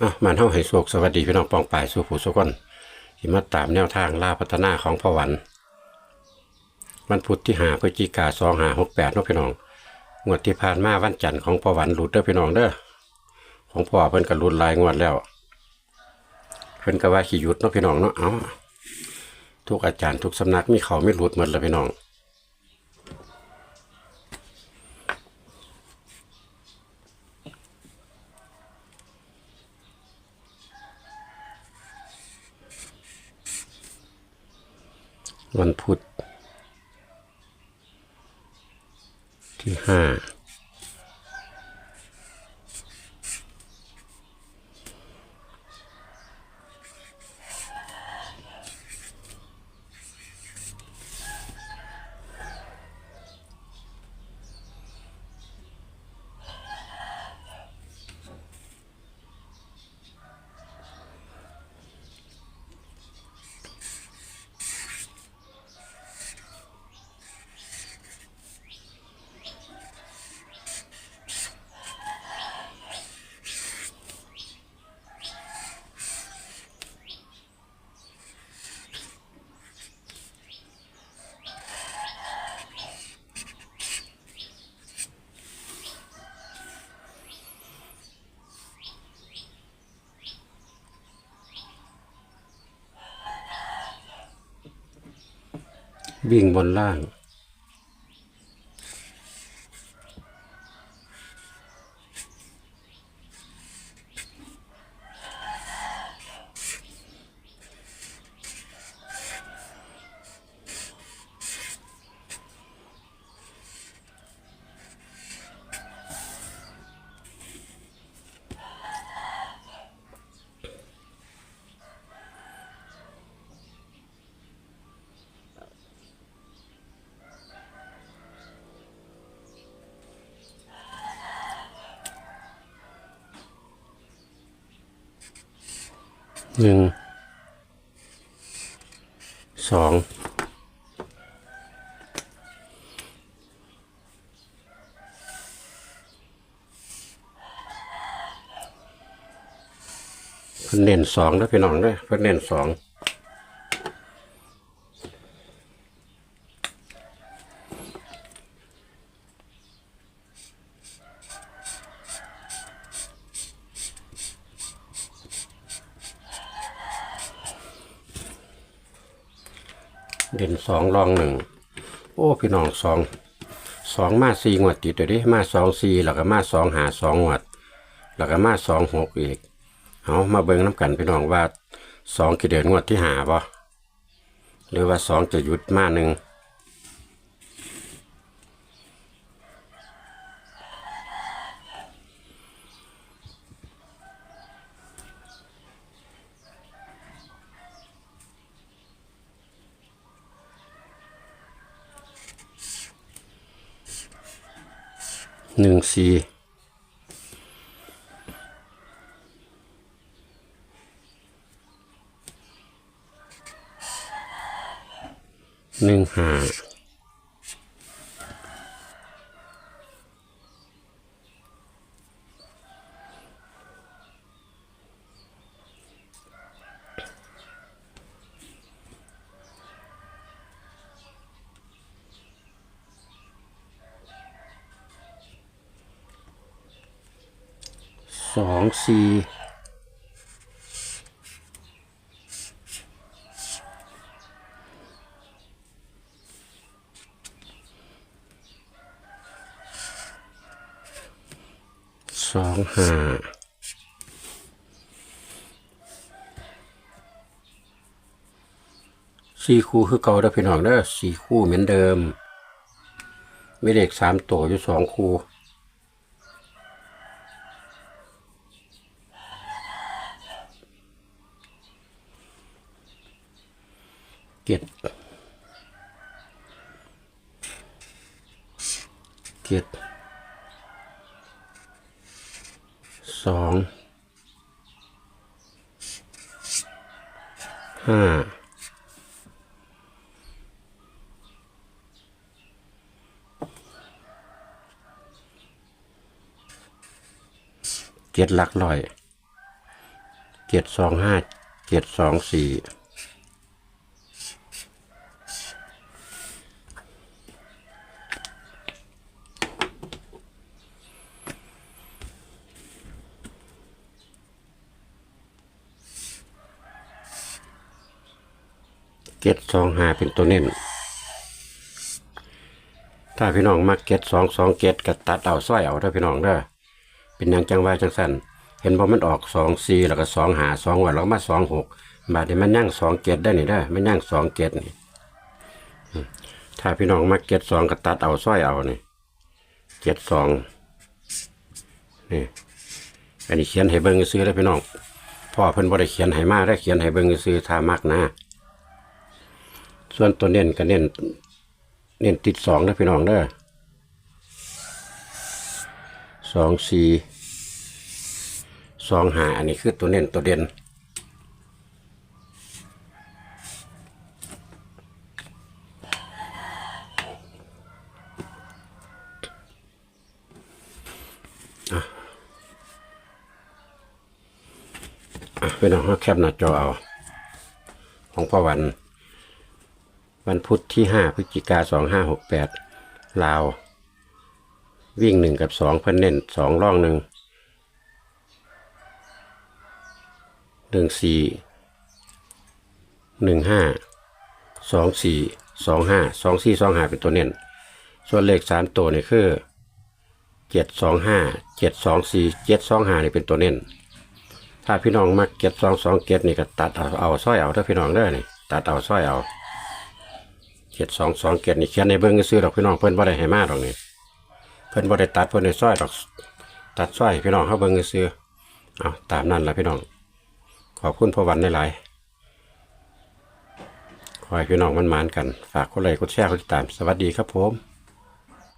อะมันเฮาให้โชคสวัสดีพี่น้องปองปายสู่ผู้สุกคนที่มาตามแนวทางล่าพัฒนาของพ่อวัน วันพุธที่หาพฤศจิกาสองหาหกแปดนะพี่น้องงวดที่ผ่านมาวันจันทร์ของพ่อวันหลุดเด้อพี่น้องเด้อของพ่อเพิ่นก็หลุดลายงวดแล้วเพิ่นก็ว่าขี้หยุดเนาะพี่น้องเนาะเอ้าทุกอาจารย์ทุกสำนักมีเขาไม่หลุดหมดเลยพี่น้อง วันพุธที่ห้า วิ่งบนล่าง หนึ่งสองเพิ่นเน้นสองแล้วพี่น้องด้วยเพิ่นเน้นสอง เด่นสองรองหนึ่งโอ้พี่น้องสองสองมาสี่งวดติดตัวดิมาสองสี่แล้วก็มาสองหาสองงวดแล้วก็มาสองหกอีกเอามาเบิ่งน้ำกันพี่น้องว่าสองกี่เดือนงวดที่หาบ่หรือว่าสองจะหยุดมาหนึ่ง หนึ่งสี่หนึ่งห้า สองสี่สองห้าสี่คู่คือเก่าเด้อพี่น้องเด้อสี่คู่เหมือนเดิม ไม่เด็กสามตัวอยู่สองคู่ เจ็ดเจ็ดสองห้าเจ็ดหลักร้อยเจ็ดสองห้าเจ็ดสองสี่ เจ็ดสองหาเป็นตัวเน้น ถ้าพี่น้องมักเก็ตสองสองเก็ตก็ตัดเอาสร้อยเอาถ้าพี่น้องเด้อเป็นหยังจังว่าจังสันเห็นบ่มันออกสองสี่แล้วก็สองหาสองวันแล้วก็มาสองหกบาดนี้มันย่างสองเก็ตได้นี่เด้อมันย่างสองเก็ตนี่ถ้าพี่น้องมักเก็ตสองก็ตัดเอาสร้อยเอานี่เก็ตสองนี่อันนี้เขียนให้เบิ่งซื้อแล้วพี่น้องพ่อเพิ่นบ่ได้เขียนให้มาได้เขียนให้เบิ่งซื้อถ้ามักนะ ส่วนตัวเน้นก็เน้น เน้นติดสองนะพี่น้องเด้อสองสี่สองหาอันนี้คือตัวเน้นตัวเด่นพี่น้องเอาแคปหน้าจอเอา ของพ่อวัน วันพุธที่ห้าพฤศจิกาสองห้าหกแปดลาว วิ่งหนึ่งกับสองเพิ่นเน้นสองร่องหนึ่งหนึ่งสี่หนึ่งห้าสองสี่สองห้าสองสี่สองห้าเป็นตัวเน้น ส่วนเลขสามตัวนี่คือเจ็ดสองห้าเจ็ดสองสี่เจ็ดสองห้านี่เป็นตัวเน้น ถ้าพี่น้องมักเจ็ดสองสองเจ็ดนี่ก็ตัดเอาเอาสร้อยเอาถ้าพี่น้องเด้อนี่ตัดเอาสร้อยเอา เจ็ดสองสองเจ็ดนี่เขียนในเบิ้งซื้อดอกพี่น้องเพิ่นบ่ได้ให้มาดอกนี่เพิ่นบ่ได้ตัดเพิ่นได้ซอยดอก ตัดซอยพี่น้องเขาเบิ้งซื้อเอาตามนั้นละพี่น้อง ขอบคุณพอวันหลายขอให้พี่น้องมันมานกัน ฝากกดไลค์กดแชร์กดติดตามสวัสดีครับผม